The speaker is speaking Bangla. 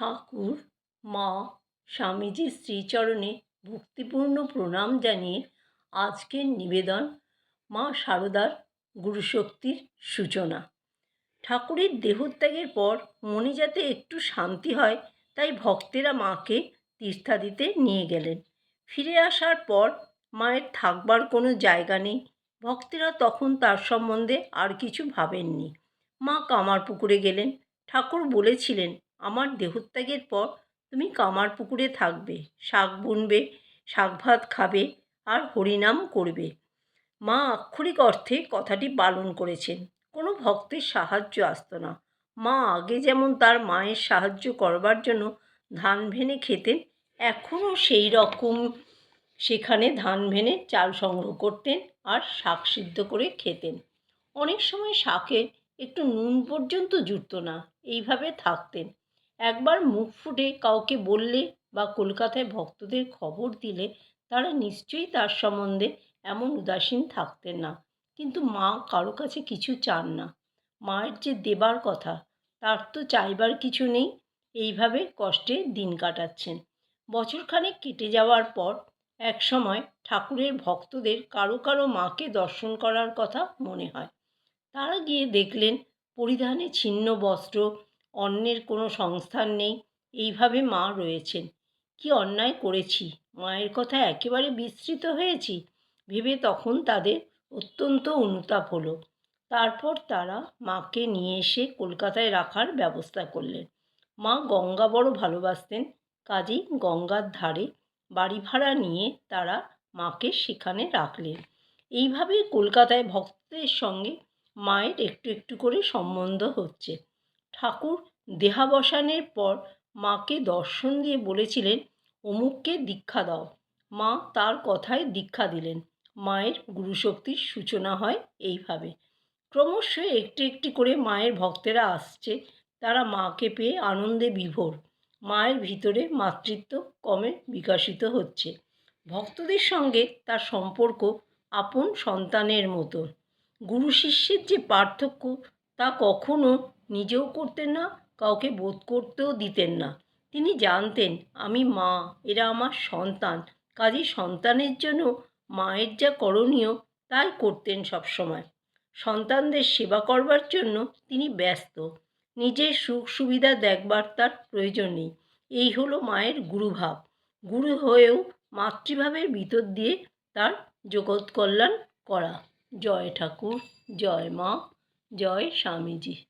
ঠাকুর, মা, স্বামীজির শ্রীচরণে ভক্তিপূর্ণ প্রণাম জানিয়ে আজকের নিবেদন মা শারদার গুরুশক্তির সূচনা। ঠাকুরের দেহত্যাগের পর মনে যাতে একটু শান্তি হয়, তাই ভক্তেরা মাকে তীর্থাদিতে নিয়ে গেলেন। ফিরে আসার পর মায়ের থাকবার কোনো জায়গা নেই। ভক্তেরা তখন তার সম্বন্ধে আর কিছু ভাবেননি। মা কামারপুকুরে গেলেন। ঠাকুর বলেছিলেন আমার দেহত্যাগের পর তুমি কামার পুকুরে থাকবে, শাক বুনবে, শাক ভাত খাবে আর হরিনাম করবে। মা আক্ষরিক অর্থে কথাটি পালন করেছেন। কোনো ভক্তের সাহায্য আসতো না। মা আগে যেমন তার মায়ের সাহায্য করবার জন্য ধান ভেনে খেতেন এখনও সেই রকম সেখানে ধান ভেনে চাল সংগ্রহ করতেন আর শাক সিদ্ধ করে খেতেন। অনেক সময় শাকে একটু নুন পর্যন্ত জুটতো না, এইভাবে থাকতেন। একবার মুখ ফুটে কাউকে বললে বা কলকাতায় ভক্তদের খবর দিলে তারা নিশ্চয়ই তার সম্বন্ধে এমন উদাসীন থাকতেন না। কিন্তু মা কারও কাছে কিছু চান না। মায়ের যে দেবার কথা, তার তো চাইবার কিছু নেই। এইভাবে কষ্টে দিন কাটাচ্ছেন। বছরখানেক কেটে যাওয়ার পর এক সময় ঠাকুরের ভক্তদের কারও কারও মাকে দর্শন করার কথা মনে হয়। তারা গিয়ে দেখলেন, পরিধানে ছিন্ন বস্ত্র অন্যের কোনো সংস্থান নেই। এইভাবে মা রয়েছেন। কি অন্যায় করেছি? মায়ের কথা একেবারে বিস্মৃত হয়েছি? ভেবে তখন তাদের অত্যন্ত অনুতাপ হলো। তারপর তারা মাকে নিয়ে এসে কলকাতায় রাখার ব্যবস্থা করলেন। মা গঙ্গা বড় ভালোবাসতেন। কাজেই গঙ্গার ধারে বাড়ি ভাড়া নিয়ে তারা মাকে সেখানে রাখলেন। এইভাবেই কলকাতায় ভক্তদের সঙ্গে মায়ের একটু একটু করে সম্বন্ধ হচ্ছে। ঠাকুর দেহাবসানের পর মাকে দর্শন দিয়ে বলেছিলেন, অমুককে দীক্ষা দাও। মা তার কথায় দীক্ষা দিলেন। মায়ের গুরুশক্তির সূচনা হয় এইভাবে। ক্রমশ একটি একটি করে মায়ের ভক্তেরা আসছে। তারা মাকে পেয়ে আনন্দে বিভোর। মায়ের ভিতরে মাতৃত্ব কমে বিকশিত হচ্ছে। ভক্তদের সঙ্গে তার সম্পর্ক আপন সন্তানের মতো। গুরু শিষ্যের যে পার্থক্য তা কখনো নিজেও করতেন না, কাউকে বোধ করতেও দিতেন না। তিনি জানতেন, আমি মা, এরা আমার সন্তান। কাজেই সন্তানের জন্য মায়ের যা করণীয়, তাই করতেন সবসময়। সন্তানদের সেবা করবার জন্য তিনি ব্যস্ত। নিজের সুখ সুবিধা দেখবার তার প্রয়োজন নেই। এই হলো মায়ের গুরুভাব। গুরু হয়েও মাতৃভাবের ভিতর দিয়ে তার জগৎ কল্যাণ করা। জয় ঠাকুর, জয় মা, জয় স্বামীজি।